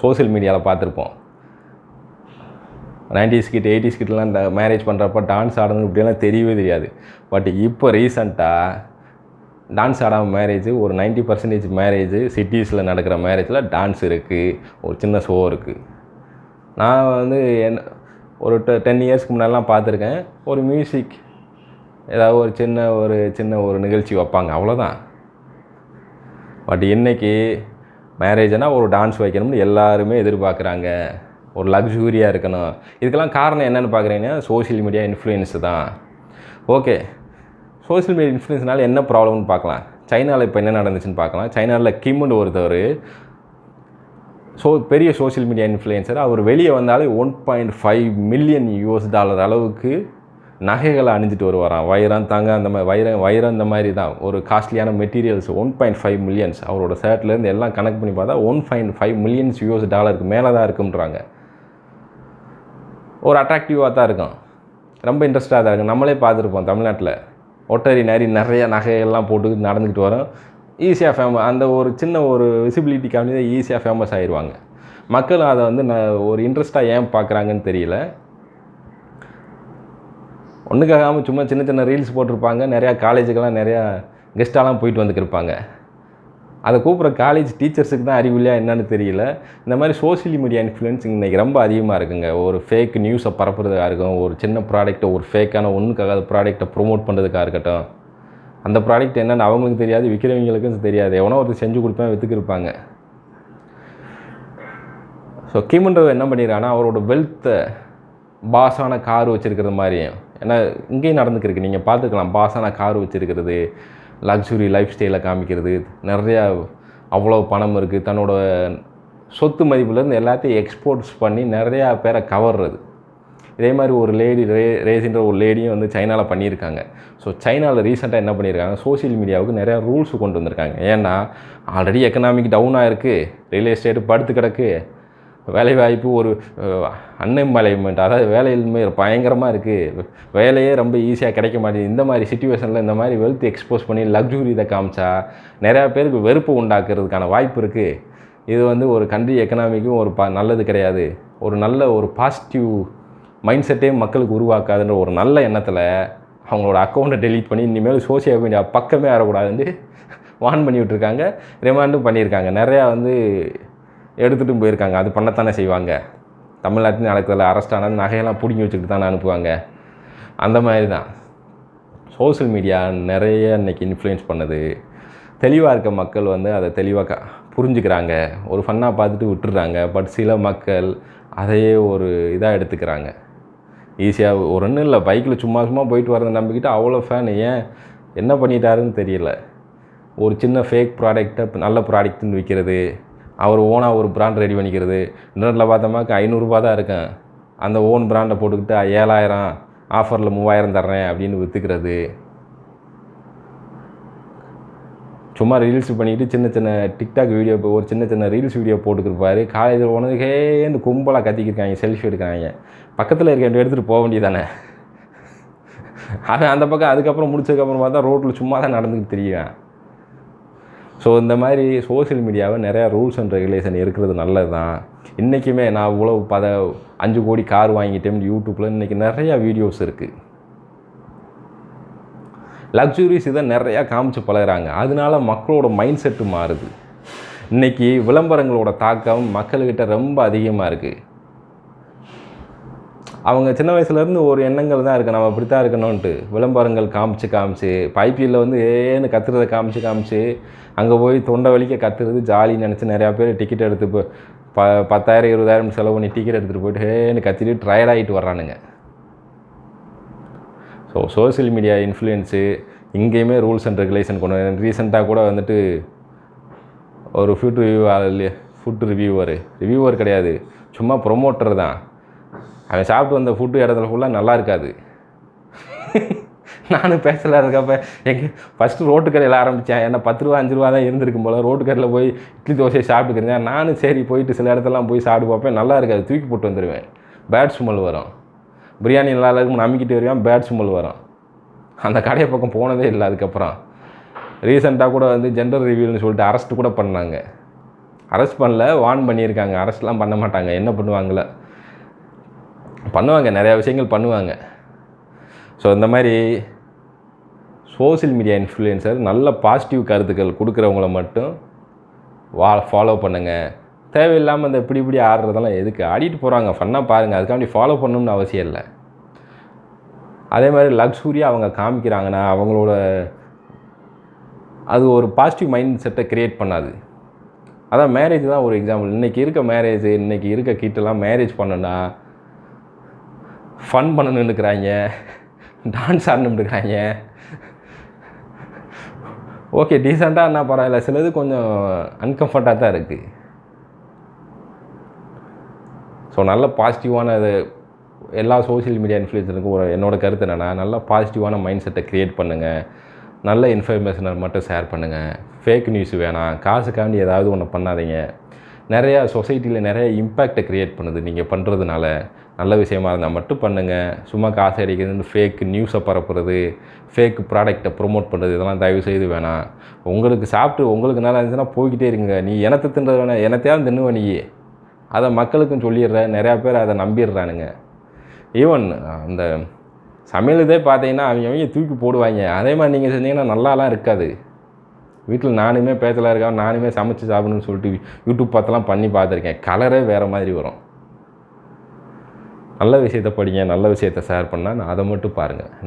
Social மீடியாவில் பார்த்துருப்போம். Nineties கிட்ட எயிட்டிஸ் கிட்டலாம் இந்த மேரேஜ் பண்ணுறப்ப டான்ஸ் ஆடணும் இப்படியெல்லாம் தெரியவே தெரியாது. பட் இப்போ ரீசண்டாக டான்ஸ் ஆடாமல் மேரேஜ் ஒரு 90% பர்சன்டேஜ் மேரேஜ் சிட்டிஸில் நடக்கிற மேரேஜில் டான்ஸ் இருக்குது ஒரு சின்ன ஷோ இருக்குது நான் வந்து என் ஒரு டென் இயர்ஸ்க்கு முன்னாடிலாம் பார்த்துருக்கேன். ஒரு மியூசிக் ஏதாவது ஒரு சின்ன ஒரு சின்ன ஒரு நிகழ்ச்சி வைப்பாங்க. அவ்வளோதான். பட் இன்றைக்கி மேரேஜ்னால் ஒரு டான்ஸ் வைக்கணும்னு எல்லாருமே எதிர்பார்க்குறாங்க. ஒரு லக்ஸூரியாக இருக்கணும். இதுக்கெல்லாம் காரணம் என்னென்னு பார்க்குறீங்கன்னா சோஷியல் மீடியா இன்ஃப்ளூயன்ஸ் தான். ஓகே சோஷியல் மீடியா இன்ஃப்ளூயன்ஸ்னால என்ன ப்ராப்ளம்னு பார்க்கலாம். சைனாவில் இப்போ என்ன நடந்துச்சுன்னு பார்க்கலாம். சைனாவில் கிம்னு ஒருத்தவர் ஸோ பெரிய சோஷியல் மீடியா இன்ஃப்ளூயன்சர் அவர் வெளியே வந்தாலே one point five million US dollar அளவுக்கு நகைகளை அணிஞ்சிட்டு வருவாராம். வைரம் தங்க அந்த மாதிரி வைரம் வைரம் இந்த மாதிரி தான். ஒரு காஸ்ட்லியான materials one point five millions அவரோட ஷர்ட்லேருந்து எல்லாம் கணக்கு பண்ணி பார்த்தா one point five millions US டாலருக்கு மேலே தான் இருக்குன்றாங்க ஒரு அட்ராக்டிவாக தான் இருக்கும். ரொம்ப இன்ட்ரெஸ்டாக தான் இருக்கும். நம்மளே பார்த்துருப்போம் தமிழ்நாட்டில். ஒட்டரி நரி நிறைய நகையெல்லாம் போட்டு நடந்துக்கிட்டு வரோம். ஈஸியாக ஃபேமஸ் அந்த ஒரு சின்ன ஒரு விசிபிலிட்டி கம்மி தான் ஈஸியாக ஃபேமஸ் ஆயிடுவாங்க மக்கள் அதை வந்து ந ஒரு இன்ட்ரெஸ்ட்டாக ஏன் பார்க்குறாங்கன்னு தெரியல. ஒன்றுக்காகாமல் சும்மா சின்ன சின்ன ரீல்ஸ் போட்டிருப்பாங்க. நிறையா காலேஜுக்கெல்லாம் நிறையா கெஸ்ட்டாலாம் போயிட்டு வந்துக்கிருப்பாங்க. அதை கூப்பிட்ற காலேஜ் டீச்சர்ஸுக்கு தான் அறிவில்லையா என்னன்னு தெரியல. இந்த மாதிரி சோஷியல் மீடியா இன்ஃப்ளூயன்ஸ் இன்றைக்கி ரொம்ப அதிகமாக இருக்குங்க. ஒரு ஃபேக் நியூஸை பரப்புறதுக்காக இருக்கும் ஒரு சின்ன ப்ராடக்ட்டை ஒரு ஃபேக்கான ஒன்றுக்காக ப்ராடக்ட்டை ப்ரொமோட் பண்ணுறதுக்காக இருக்கட்டும் அந்த ப்ராடக்ட் என்னென்னு அவங்களுக்கு தெரியாது விற்கிறவங்களுக்கும் தெரியாது. எவனோ ஒருத்தர் செஞ்சு கொடுப்பேன் விற்றுக்கிருப்பாங்க ஸோ கிமுன்றவர் என்ன பண்ணிடுறான்னா அவரோட வெல்த்தை பாஸான கார் வச்சுருக்கிற மாதிரியும் ஏன்னா இங்கேயும் நடந்துக்கிருக்கு நீங்கள் பார்த்துக்கலாம். பாஸான கார் வச்சுருக்கிறது லக்ஸுரி லைஃப் ஸ்டைலை காமிக்கிறது நிறையா அவ்வளோ பணம் இருக்குது தன்னோட சொத்து மதிப்புலேருந்து எல்லாத்தையும் எக்ஸ்போர்ட்ஸ் பண்ணி நிறையா பேரை கவர்றது இதே மாதிரி ஒரு லேடி ரே ரேஸின்ற ஒரு லேடியும் வந்து சைனாவில் பண்ணியிருக்காங்க. ஸோ சைனாவில் ரீசெண்டாக என்ன பண்ணியிருக்காங்க? சோஷியல் மீடியாவுக்கு நிறையா ரூல்ஸ் கொண்டு வந்திருக்காங்க. ஏன்னா ஆல்ரெடி எக்கனாமிக் டவுனாக இருக்குது ரியல் எஸ்டேட்டு படுத்து கிடக்கு. வேலைவாய்ப்பு ஒரு அன்எம்ப்ளாய்மெண்ட் அதாவது வேலையின்மை பயங்கரமாக இருக்குது வேலையே ரொம்ப ஈஸியாக கிடைக்க மாட்டேங்குது. இந்த மாதிரி சுச்சுவேஷனில் இந்த மாதிரி வெல்த் எக்ஸ்போஸ் பண்ணி லக்ஸுரி இதை காமிச்சா நிறையா பேருக்கு வெறுப்பு உண்டாக்குறதுக்கான வாய்ப்பு இருக்குது இது வந்து ஒரு கண்ட்ரி எக்கனாமிக்கும் ஒரு ப நல்லது கிடையாது. ஒரு நல்ல ஒரு பாசிட்டிவ் மைண்ட் செட்டே மக்களுக்கு உருவாக்காதுன்ற ஒரு நல்ல எண்ணத்தில் அவங்களோட அக்கௌண்ட்டை டெலீட் பண்ணி இனிமேல் சோசியல் மீடியா பக்கமே வரக்கூடாதுன்னு வான் பண்ணி விட்ருக்காங்க ரிமாண்டும் பண்ணியிருக்காங்க. நிறையா வந்து எடுத்துகிட்டும் போயிருக்காங்க. அது பண்ணத்தானே செய்வாங்க. தமிழ்நாட்டில் நடக்கிறதுல அரெஸ்ட் ஆனால் நகையெல்லாம் பிடிங்கி வச்சுக்கிட்டு தானே அனுப்புவாங்க. அந்த மாதிரி தான் சோஷியல் மீடியா நிறைய இன்றைக்கி இன்ஃப்ளூயன்ஸ் பண்ணுது. தெளிவாக இருக்க மக்கள் வந்து அதை தெளிவாக புரிஞ்சுக்கிறாங்க. ஒரு ஃபன்னாக பார்த்துட்டு விட்டுறாங்க. பட் சில மக்கள் அதையே ஒரு இதாக எடுத்துக்கிறாங்க. ஈஸியாக ஒரு ஒன்றும் இல்லை. பைக்கில் சும்மா சும்மா போயிட்டு வரதை நம்பிக்கிட்டு அவ்வளோ ஃபேன் ஏன் என்ன பண்ணிட்டாருன்னு தெரியல. ஒரு சின்ன ஃபேக் ப்ராடக்ட்டை நல்ல ப்ராடக்ட்னு விற்கிறது அவர் ஓனாக ஒரு பிராண்ட் ரெடி பண்ணிக்கிறது. இன்டர்நெட்டில் பார்த்தோமாக்க ஐநூறுரூபா தான் இருக்கேன். அந்த ஓன் பிராண்டை போட்டுக்கிட்டு ஏழாயிரம் ஆஃபரில் மூவாயிரம் தர்றேன் அப்படின்னு விற்றுக்கிறது சும்மா ரீல்ஸ் பண்ணிக்கிட்டு சின்ன சின்ன டிக்டாக் வீடியோ ஒரு சின்ன சின்ன ரீல்ஸ் வீடியோ போட்டுக்கிருப்பாரு. காலேஜில் போனதுக்கேன்னு கும்பலாக கத்திக்கிருக்காங்க செல்ஃபி எடுக்கிறாங்க. பக்கத்தில் இருக்க எடுத்துகிட்டு போக வேண்டியதானே? அவன் அந்த பக்கம் அதுக்கப்புறம் முடிச்சதுக்கப்புறம் பார்த்தா ரோட்டில் சும்மா தான் நடந்துக்கிட்டு தெரியும் ஸோ இந்த மாதிரி சோஷியல் மீடியாவை நிறையா ரூல்ஸ் அண்ட் ரெகுலேஷன் இருக்கிறது நல்லது தான் இன்றைக்குமே நான் இவ்வளோ பத அஞ்சு கோடி கார் வாங்கிட்டேன் யூடியூப்பில் இன்றைக்கி நிறையா வீடியோஸ் இருக்குது லக்ஸுரிஸ் இதை நிறையா காமிச்சு பழகுறாங்க. அதனால மக்களோட மைண்ட் செட்டு மாறுது. இன்றைக்கி விளம்பரங்களோட தாக்கம் மக்கள்கிட்ட ரொம்ப அதிகமாக இருக்குது அவங்க சின்ன வயசுலேருந்து ஒரு எண்ணங்கள் தான் இருக்குது நம்ம இப்படி தான் இருக்கணும்ன்ட்டு. விளம்பரங்கள் காமிச்சு காமிச்சு இப்போ வந்து ஏன்னு கத்துறதை காமிச்சு காமிச்சு அங்கே போய் தொண்டை வலிக்க கத்துறது ஜாலின்னு நினச்சி நிறையா பேர் டிக்கெட் எடுத்து இப்போ ப பத்தாயிரம் இருபதாயிரம் செலவு பண்ணி டிக்கெட் எடுத்துகிட்டு போயிட்டு ஏன்னு கத்திட்டு ட்ரையர்ட் ஆகிட்டு வர்றானுங்க. ஸோ சோஷியல் மீடியா இன்ஃப்ளூயன்ஸு இங்கேயுமே ரூல்ஸ் அண்ட் ரெகுலேஷன் கொண்டு வந்து ரீசெண்டாக கூட வந்துட்டு ஒரு ஃபுட் ரிவ்யூ இல்லையா ஃபுட் ரிவ்யூவர் ரிவ்யூவர் கிடையாது. சும்மா ப்ரொமோட்டர் தான். அவன் சாப்பிட்டு வந்த ஃபுட்டு இடத்துல ஃபுல்லாக நல்லா இருக்காது. நானும் பேசலாம் இருக்கப்ப எங்கே ஃபஸ்ட்டு ரோட்டு கடையில் ஆரம்பித்தேன் என்ன பத்து ரூபா அஞ்சு ரூபா தான் இருந்திருக்கும் போல். ரோட்டு கடையில் போய் இட்லி தோசையை சாப்பிட்டுக்கிறேன் நானும் சரி போயிட்டு சில இடத்துலலாம் போய் சாப்பிட்டு பார்ப்பேன். நல்லா இருக்காது. தூக்கி போட்டு வந்துடுவேன் பேட் ஸ்மெல் வரும். பிரியாணி நல்லா இருக்கும் நம்பிக்கிட்டு வருவேன். பேட் ஸ்மெல் வரும். அந்த கடையை பக்கம் போனதே இல்லை அதுக்கப்புறம். ரீசெண்டாக கூட வந்து ஜெண்டர் ரிவியூன்னு சொல்லிட்டு அரெஸ்ட் கூட பண்ணாங்க. அரெஸ்ட் பண்ணல வார்ன் பண்ணியிருக்காங்க. அரெஸ்ட்லாம் பண்ண மாட்டாங்க. என்ன பண்ணுவாங்கள. பண்ணுவாங்க நிறையா விஷயங்கள் பண்ணுவாங்க. ஸோ இந்த மாதிரி சோஷியல் மீடியா இன்ஃப்ளூயன்சர் நல்ல பாசிட்டிவ் கருத்துக்கள் கொடுக்குறவங்கள மட்டும் வா ஃபாலோ பண்ணுங்கள் தேவையில்லாமல் இந்த இப்படி இப்படி ஆடுறதெல்லாம் எதுக்கு? ஆடிட்டு போகிறாங்க ஃபன்னாக பாருங்கள் அதுக்காண்டி ஃபாலோ பண்ணணும்னு அவசியம் இல்லை. அதே மாதிரி லக்ஸூரியாக அவங்க காமிக்கிறாங்கன்னா அவங்களோட அது ஒரு பாசிட்டிவ் மைண்ட் செட்டை க்ரியேட் பண்ணாது. அதான் மேரேஜ் தான் ஒரு எக்ஸாம்பிள் இன்றைக்கி இருக்க மேரேஜ் இன்றைக்கி இருக்க கிட்டெல்லாம் மேரேஜ் பண்ணுன்னா ஃபன் பண்ணணுன்னு இருக்கிறாங்க. டான்ஸ் ஆடணுன்னு இருக்கிறாங்க. ஓகே டீசெண்டாக என்ன பரவாயில்ல. சிலது கொஞ்சம் அன்கம்ஃபர்ட்டாக தான் இருக்குது ஸோ நல்ல பாசிட்டிவான இது எல்லா சோஷியல் மீடியா இன்ஃப்ளூயன்ஸருக்கும் ஒரு என்னோட கருத்து என்னென்னா நல்ல பாசிட்டிவான மைண்ட் செட்டை க்ரியேட் பண்ணுங்கள் நல்ல இன்ஃபர்மேஷனை மட்டும் ஷேர் பண்ணுங்கள் ஃபேக் நியூஸ் வேணாம். காசுக்காண்டி ஏதாவது ஒன்று பண்ணாதீங்க. நிறையா சொசைட்டியில் நிறைய இம்பேக்டை க்ரியேட் பண்ணுது. நீங்கள் பண்ணுறதுனால நல்ல விஷயமா இருந்தால் மட்டும் பண்ணுங்கள் சும்மா காசு அடிக்கிறதுன்னு ஃபேக் நியூஸை பரப்புறது ஃபேக் ப்ராடக்டை ப்ரொமோட் பண்ணுறது இதெல்லாம் தயவு செய்து வேணாம். உங்களுக்கு சாப்பிட்டு உங்களுக்கு நல்லா இருந்துச்சுன்னா போய்கிட்டே இருங்க. நீ எனத்தை தின்றது வேணாம். எனத்தையாவது தின்னுவ நீ. அதை மக்களுக்கும் சொல்லிடுற. நிறையா பேர் அதை நம்பிடுறானுங்க. ஈவன் அந்த சமையல் இதே பார்த்தீங்கன்னா அவங்க அவங்க தூக்கி போடுவாங்க. அதே மாதிரி நீங்கள் செஞ்சீங்கன்னா நல்லாலாம் இருக்காது. வீட்டில் நானுமே பேச்சலாக இருக்கா நானுமே சமைச்சு சாப்பிடணும்னு சொல்லிட்டு யூடியூப் பார்த்தெல்லாம் பண்ணி பார்த்துருக்கேன். கலரே வேறு மாதிரி வரும். நல்ல விஷயத்தை படிங்க நல்ல விஷயத்த ஷேர் பண்ணால் நான் அதை மட்டும் பாருங்கள்